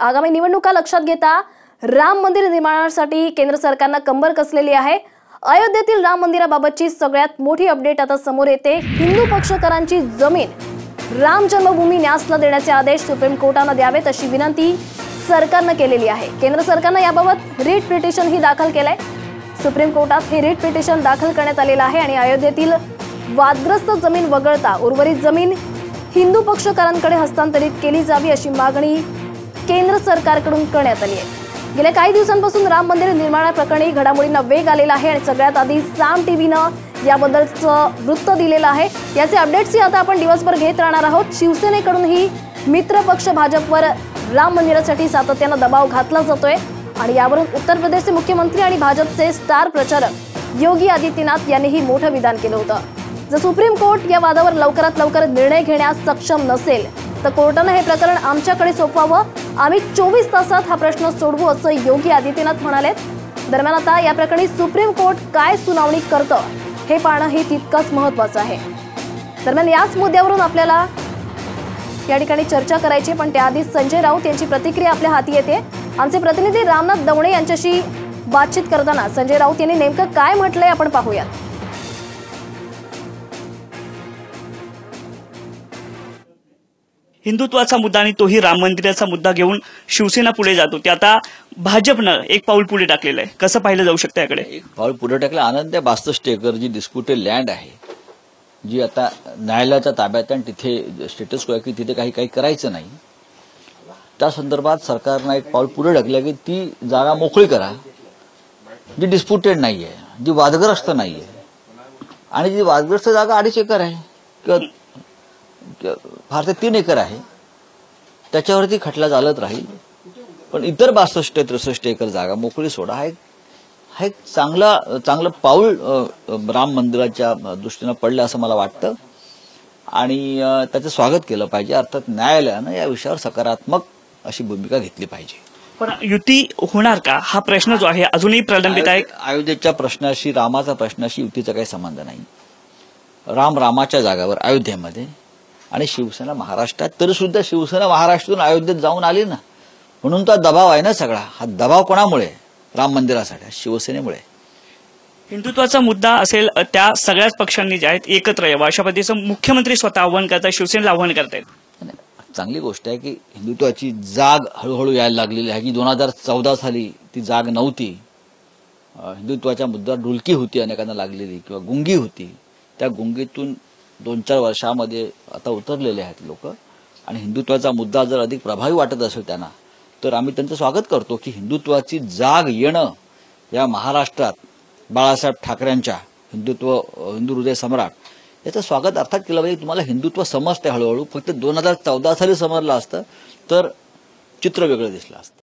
आगामी निवडणुका लक्षात घेता राम मंदिर निर्माणासाठी केंद्र सरकारनं कंबर कसलेली आहे? अयोध्येतील राम मंदिराबाबतची सगळ्यात मोठी अपडेट आता समोर येते. हिंदू पक्षकारांची जमीन राम जन्मभूमी न्यासला देण्याचे आदेश सुप्रीम कोर्टानं द्यावेत अशी विनंती सरकारनं केलेली आहे. केंद्र सरकारनं याबाबत रिट पिटिशनही दाखल केलंय. सुप्रीम कोर्टात हे रिट पिटिशन दाखल करण्यात आलेलं आहे आणि अयोध्येतील वादग्रस्त जमीन वगळता उर्वरित जमीन हिंदू पक्षकारांकडे हस्तांतरित केली जावी अशी मागणी केंद्र सरकारकडून करण्यात आली आहे. गेल्या काही दिवसांपासून राम मंदिर निर्माणाप्रकरणी घडामोडींना वेग आलेला आहे आणि सगळ्यात आधी साम टीव्हीनं याबद्दलचं वृत्त दिलेलं आहे. याचे अपडेट्सही आता आपण दिवसभर घेत राहणार आहोत. शिवसेनेकडूनही मित्रपक्ष भाजपवर राम मंदिरासाठी सातत्यानं दबाव घातला जातोय आणि यावरून उत्तर प्रदेशचे मुख्यमंत्री आणि भाजपचे स्टार प्रचारक योगी आदित्यनाथ यांनीही मोठं विधान केलं होतं. जर सुप्रीम कोर्ट या वादावर लवकरात लवकर निर्णय घेण्यास सक्षम नसेल तर कोर्टानं हे प्रकरण आमच्याकडे सोपवावं आम्ही चोवीस तासात हा प्रश्न सोडवू असं योगी आदित्यनाथ म्हणाले दरम्यान आता या प्रकरणी सुप्रीम कोर्ट काय सुनावणी करतं हे पाहणं हे तितकंच महत्वाचं आहे. दरम्यान याच मुद्द्यावरून आपल्याला या ठिकाणी चर्चा करायची पण त्याआधी संजय राऊत यांची प्रतिक्रिया आपल्या हाती येते. आमचे प्रतिनिधी रामनाथ दवणे यांच्याशी बातचीत करताना संजय राऊत यांनी नेमकं काय म्हटलंय आपण पाहूयात. हिंदुत्वाचा मुद्दा आणि तोही राम मंदिराचा मुद्दा घेऊन शिवसेना पुढे जातो ते आता भाजपनं एक पाऊल पुढे टाकलेलं आहे. कसं पाहिलं जाऊ शकतं याकडे? एक पाऊल पुढे टाकलं. आनंद आहे बासष्ट एकर जी डिस्प्युटेड लँड आहे. जी आता न्यायालयाच्या ताब्यात आहे आणि तिथे स्टेटस को आहे की तिथे काही काही करायचं नाही. त्या संदर्भात सरकारनं एक पाऊल पुढे टाकलं की ती जागा मोकळी करा. जी डिस्प्युटेड नाही आहे जी वादग्रस्त नाही आहे आणि जी वादग्रस्त जागा अडीच एकर आहे किंवा फार ते तीन एकर आहे. त्याच्यावरती खटला चालत राहील. पण इतर बासष्ट त्रेसष्ट एकर जागा मोकळी सोडा. हा एक हा एक चांगला चांगलं पाऊल राम मंदिराच्या दृष्टीनं पडलं असं मला वाटतं. आणि त्याचं स्वागत केलं पाहिजे. अर्थात न्यायालयानं या विषयावर सकारात्मक अशी भूमिका घेतली पाहिजे. पण युती होणार का? हा प्रश्न जो आहे अजूनही प्रलंबित आहे अयोध्ये- अयोध्येच्या प्रश्नाशी रामाचा प्रश्नाशी युतीचा काही संबंध नाही. राम रामाच्या जागावर अयोध्येमध्ये आणि शिवसेना महाराष्ट्रात तरी सुद्धा शिवसेना महाराष्ट्रातून अयोध्येत जाऊन आली ना. म्हणून तो दबाव आहे ना सगळा. हा दबाव कोणामुळे? राम मंदिरासाठी शिवसेनेमुळे. हिंदुत्वाचा मुद्दा असेल त्या सगळ्याच पक्षांनी जे आहेत एकत्र यावं. अशा पद्धतीचं मुख्यमंत्री स्वतः आव्हान करतात शिवसेनेला आव्हान करतायत. नाही, चांगली गोष्ट आहे की हिंदुत्वाची जाग हळूहळू यायला लागलेली आहे. की दोन हजार चौदा साली ती जाग नव्हती. हिंदुत्वाच्या मुद्द्यावर डुलकी होती अनेकांना लागलेली किंवा गुंगी होती. त्या गुंगीतून दोन चार वर्षामध्ये आता उतरलेले आहेत लोक. आणि हिंदुत्वाचा मुद्दा जर अधिक प्रभावी वाटत असेल त्यांना तर आम्ही त्यांचं स्वागत करतो की हिंदुत्वाची जाग येणं या महाराष्ट्रात बाळासाहेब ठाकरेंच्या हिंदुत्व हिंदू हृदय सम्राट याचं स्वागत अर्थात केलं पाहिजे. तुम्हाला हिंदुत्व समजते हळूहळू. फक्त दोन हजार चौदा साली समजलं असतं तर चित्र वेगळं दिसलं असतं.